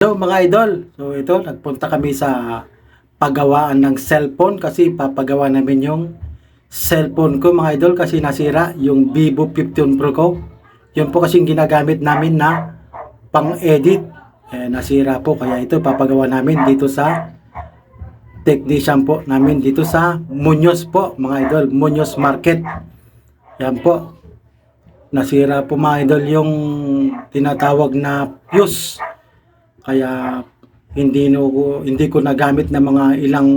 Hello mga idol. So ito, nagpunta kami sa paggawaan ng cellphone kasi papagawa namin yung cellphone ko mga idol kasi nasira yung Vivo 15 Pro ko. Yun po kasing ginagamit namin na pang-edit. Eh, nasira po kaya ito papagawa namin dito sa technician po namin dito sa Muñoz po mga idol, Muñoz Market. Yan po. Nasira po mga idol yung tinatawag na fuse. Kaya hindi no hindi ko nagamit na mga ilang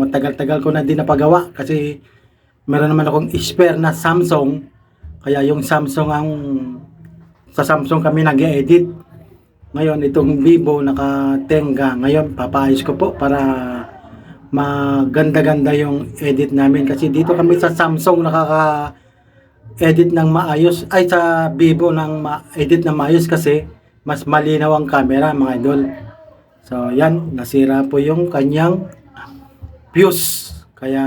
matagal-tagal ko na din napagawa kasi meron naman akong spare na Samsung. Kaya yung Samsung ang sa Samsung kami nag-edit ngayon itong Vivo nakatenga. Ngayon papaayos ko po para maganda-ganda yung edit namin. Kasi dito kami sa Samsung nakaka edit ng maayos. Ay sa Vivo ng ma-edit na maayos kasi mas malinaw ang camera mga idol. So yan, nasira po yung kanyang fuse. Kaya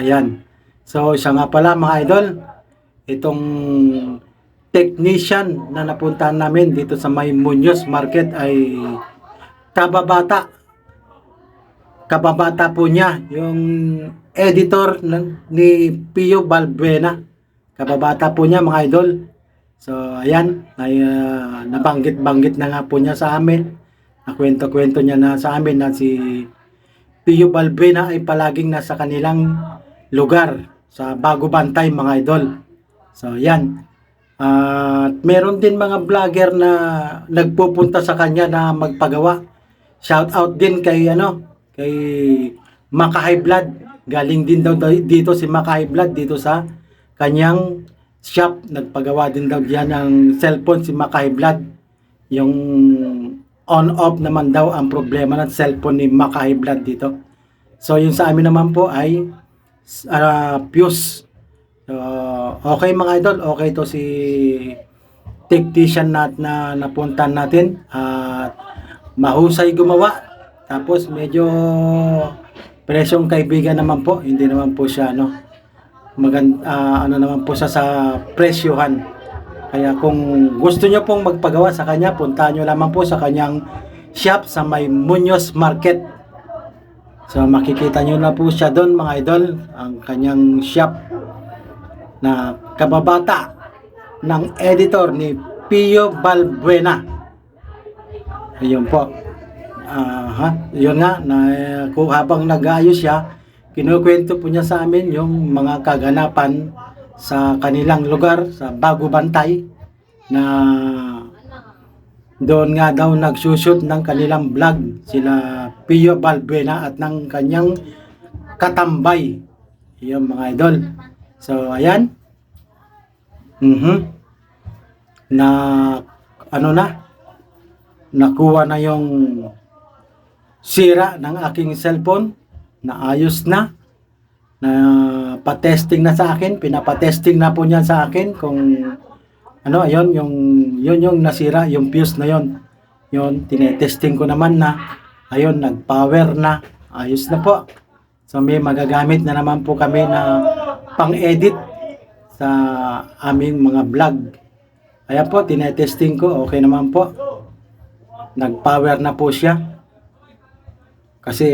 ayan. So siya nga pala mga idol, itong technician na napuntahan namin dito sa May Muñoz Market ay kababata. Kababata po niya yung editor ni Pio Balbuena. Kababata po niya mga idol. So, ayan, ay ah, nabanggit-banggit na nga po niya sa amin. Nakwento-kwento niya na sa amin na si Pio Balbina ay palaging nasa kanilang lugar sa Bago Bantay mga idol. So, ayan. At meron din mga vlogger na nagpupunta sa kanya na magpagawa. Shout out din kay ano, kay Maka High Blood. Galing din daw dito si Maka High Blood dito sa kanyang shop, nagpagawa din daw diyan ng cellphone si Makay Blood. Yung on-off naman daw ang problema ng cellphone ni Makay Blood dito. So yung sa amin naman po ay uh, fuse. So, okay mga idol, okay to si technician nat na napuntan natin at mahusay gumawa. Tapos medyo presyong kaibigan naman po, hindi naman po siya ano, magand ah, ano naman po sa sa presyohan. Kaya kung gusto nyo pong magpagawa sa kanya, puntahan nyo lamang po sa kanyang shop sa may Muñoz Market. So makikita nyo na po siya doon mga idol, ang kanyang shop na kababata ng editor ni Pio Balbuena. Ayun po. Ah, ha? Yun nga, na, kung habang nag-aayos siya, kinukwento po niya sa amin yung mga kaganapan sa kanilang lugar sa Bago Bantay na doon nga daw nagsushoot ng kanilang vlog sila Pio Balbuena at ng kanyang katambay. Yung mga idol. So ayan. Mhm. Na ano na? Nakuha na yung sira ng aking cellphone naayos na. Na patesting na sa akin. Pinapatesting na po niya sa akin kung ano ayun yung yun yung nasira yung fuse na yon yun tinetesting ko naman na ayun nag power na. Ayos na po. So may magagamit na naman po kami na pang edit sa aming mga vlog. Ayan po tinetesting ko. Okay naman po. Nag power na po siya. Kasi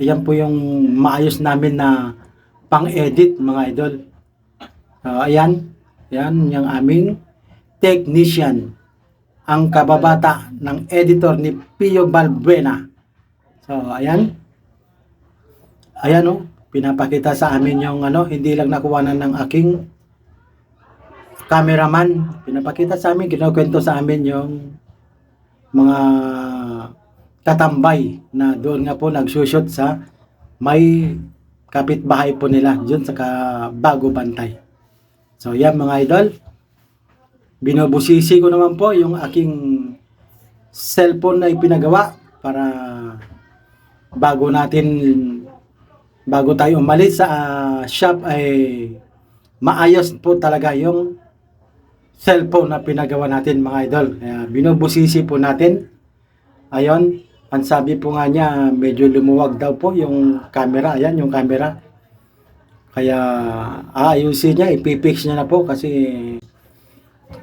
Ayan po yung maayos namin na pang-edit mga idol. So, ayan. Ayan yung aming technician. Ang kababata ng editor ni Pio Balbuena. So, ayan. Ayan. Oh, pinapakita sa amin yung ano, hindi lang nakuwanan ng aking cameraman. Pinapakita sa amin, kinukwento sa amin yung mga katambay na doon nga po nagsushoot sa may kapitbahay po nila dyan sa bago bantay. So yan mga idol, binubusisi ko naman po yung aking cellphone na ipinagawa para bago natin bago tayo umalis sa uh, shop ay maayos po talaga yung cellphone na pinagawa natin mga idol. Kaya binubusisi po natin. Ayon, ang sabi po nga niya, medyo lumuwag daw po yung camera. Ayan, yung camera. Kaya aayusin niya, ipipix niya na po kasi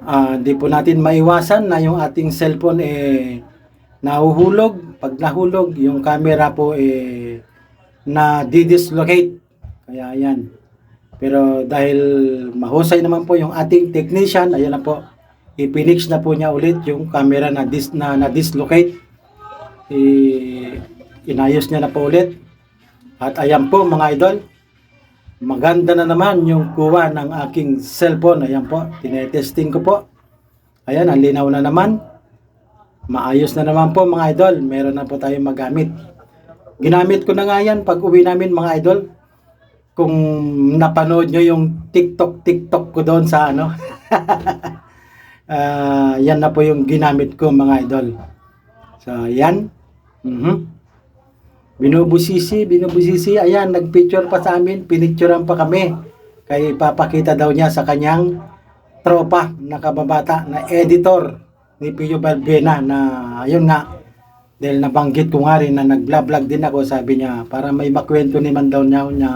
uh, di po natin maiwasan na yung ating cellphone eh nahuhulog. Pag nahulog, yung camera po eh, na didislocate. Kaya yan. Pero dahil mahusay naman po yung ating technician, ayan na po, ipinix na po niya ulit yung camera na, dis, na, na dislocate. I, inayos niya na po ulit. At ayan po mga idol, maganda na naman yung kuha ng aking cellphone. Ayan po, tinetesting ko po. Ayan, ang linaw na naman. Maayos na naman po mga idol. Meron na po tayong magamit. Ginamit ko na nga yan pag uwi namin mga idol. Kung napanood nyo yung TikTok, TikTok ko doon sa ano. Ah, yan na po yung ginamit ko mga idol. So, yan. Mhm. Binubusisi, binubusisi. Ayan, nagpicture pa sa amin. Pinicturean pa kami. Kaya ipapakita daw niya sa kanyang tropa na kababata na editor ni Pio Balbena na ayun nga dahil nabanggit ko nga rin na nag-vlog din ako sabi niya para may makwento naman daw niya na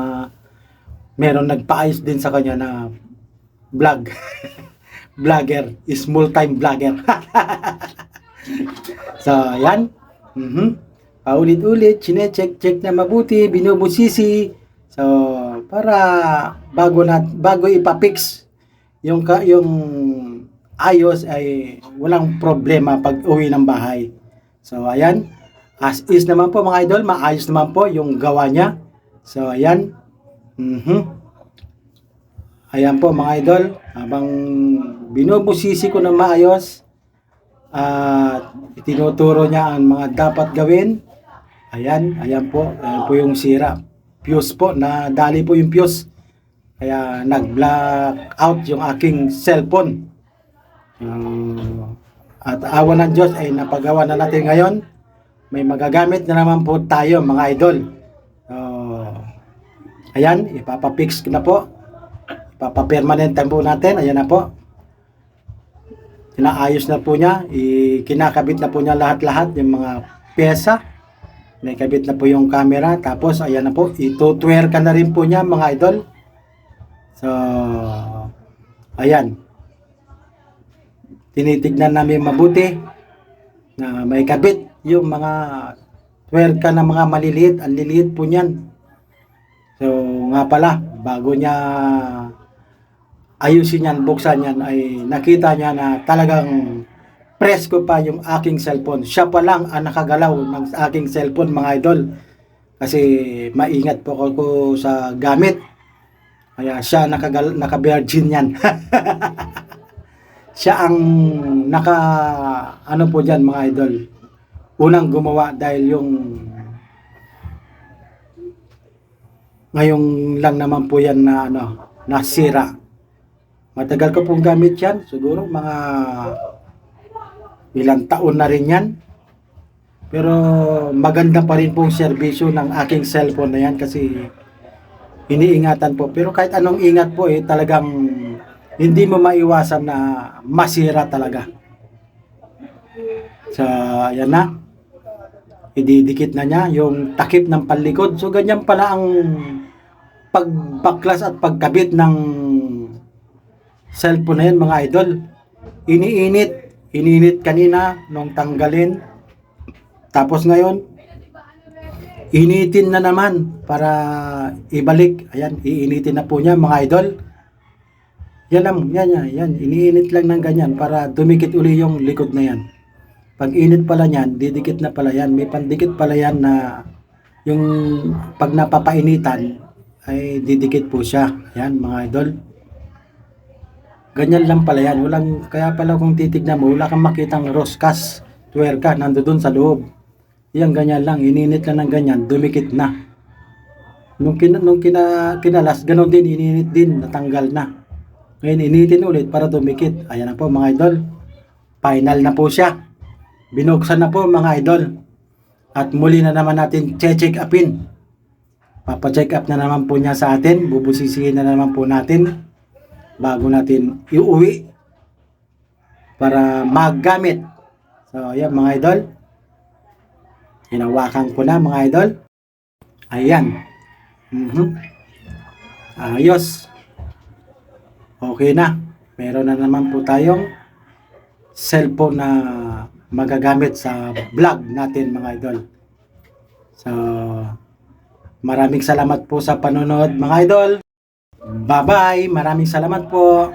meron nagpaayos din sa kanya na vlog vlogger is full-time vlogger so yan mhm paulit-ulit chine-check-check na mabuti binubusisi so para bago na bago ipapix yung yung ayos ay walang problema pag uwi ng bahay. So ayan, as is naman po mga idol, maayos naman po yung gawa niya. So ayan. Mhm. Ayan po mga idol, habang binubusisi ko ng maayos at itinuturo niya ang mga dapat gawin. Ayan, ayan po, ayan po yung sira. Fuse po, na dali po yung fuse. Kaya nag-black out yung aking cellphone. Uh, at awa ng Diyos ay napagawa na natin ngayon. May magagamit na naman po tayo mga idol. So, ayan, ipapapix na po. Ipapapermanent po natin. Ayan na po. Inaayos na po niya. Kinakabit na po niya lahat-lahat yung mga pyesa. Nakabit na po yung camera. Tapos, ayan na po. Itutwer ka na rin po niya mga idol. So, ayan. Tinitignan namin mabuti na may kabit yung mga twerka na mga maliliit. Ang liliit po niyan. So, nga pala, bago niya ayusin yan, buksan yan, ay nakita niya na talagang presko pa yung aking cellphone. Siya pa lang ang nakagalaw ng aking cellphone, mga idol. Kasi maingat po ako sa gamit. Kaya siya nakagal naka-virgin yan. siya ang naka ano po diyan mga idol. Unang gumawa dahil yung ngayong lang naman po yan na ano, nasira. Matagal ko pong gamit yan, siguro mga ilang taon na rin yan. Pero maganda pa rin pong serbisyo ng aking cellphone na yan kasi iniingatan po. Pero kahit anong ingat po eh, talagang hindi mo maiwasan na masira talaga. Sa, yan na. Ididikit na niya yung takip ng palikod. So, ganyan pala ang pagbaklas at pagkabit ng cellphone na yan, mga idol. Iniinit. Iniinit kanina nung tanggalin. Tapos ngayon, initin na naman para ibalik. Ayan, iinitin na po niya mga idol. Yan lang, yan, yan, yan. Iniinit lang ng ganyan para dumikit uli yung likod na yan. Pag init pala niyan, didikit na pala yan. May pandikit pala yan na yung pag napapainitan ay didikit po siya. Yan mga idol. Ganyan lang pala yan. Walang, kaya pala kung titignan mo, wala kang makitang roskas, tuwerka, nandoon sa loob. Yan ganyan lang, ininit lang ng ganyan, dumikit na. Nung, kin nung kina kinalas, ganun din, ininit din, natanggal na. Ngayon, initin ulit para dumikit. Ayan na po mga idol. Final na po siya. Binuksan na po mga idol. At muli na naman natin check upin. Papa-check up na naman po niya sa atin. Bubusisihin na naman po natin bago natin iuwi para maggamit. So, ayan mga idol. Hinawakan ko na mga idol. Ayan. Mhm. Ayos. Okay na. Meron na naman po tayong cellphone na magagamit sa vlog natin mga idol. So, maraming salamat po sa panonood mga idol. Bye-bye. Maraming salamat po.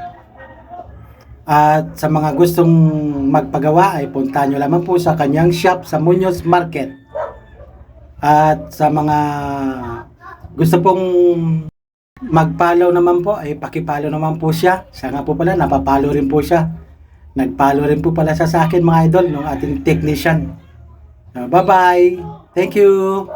At sa mga gustong magpagawa ay puntahan nyo lamang po sa kanyang shop sa Muñoz Market. At sa mga gusto pong mag-follow naman po ay paki-follow naman po siya. Siya nga po pala, napapalo rin po siya. Nag-follow rin po pala siya sa akin mga idol ng ating technician. Bye-bye. Thank you.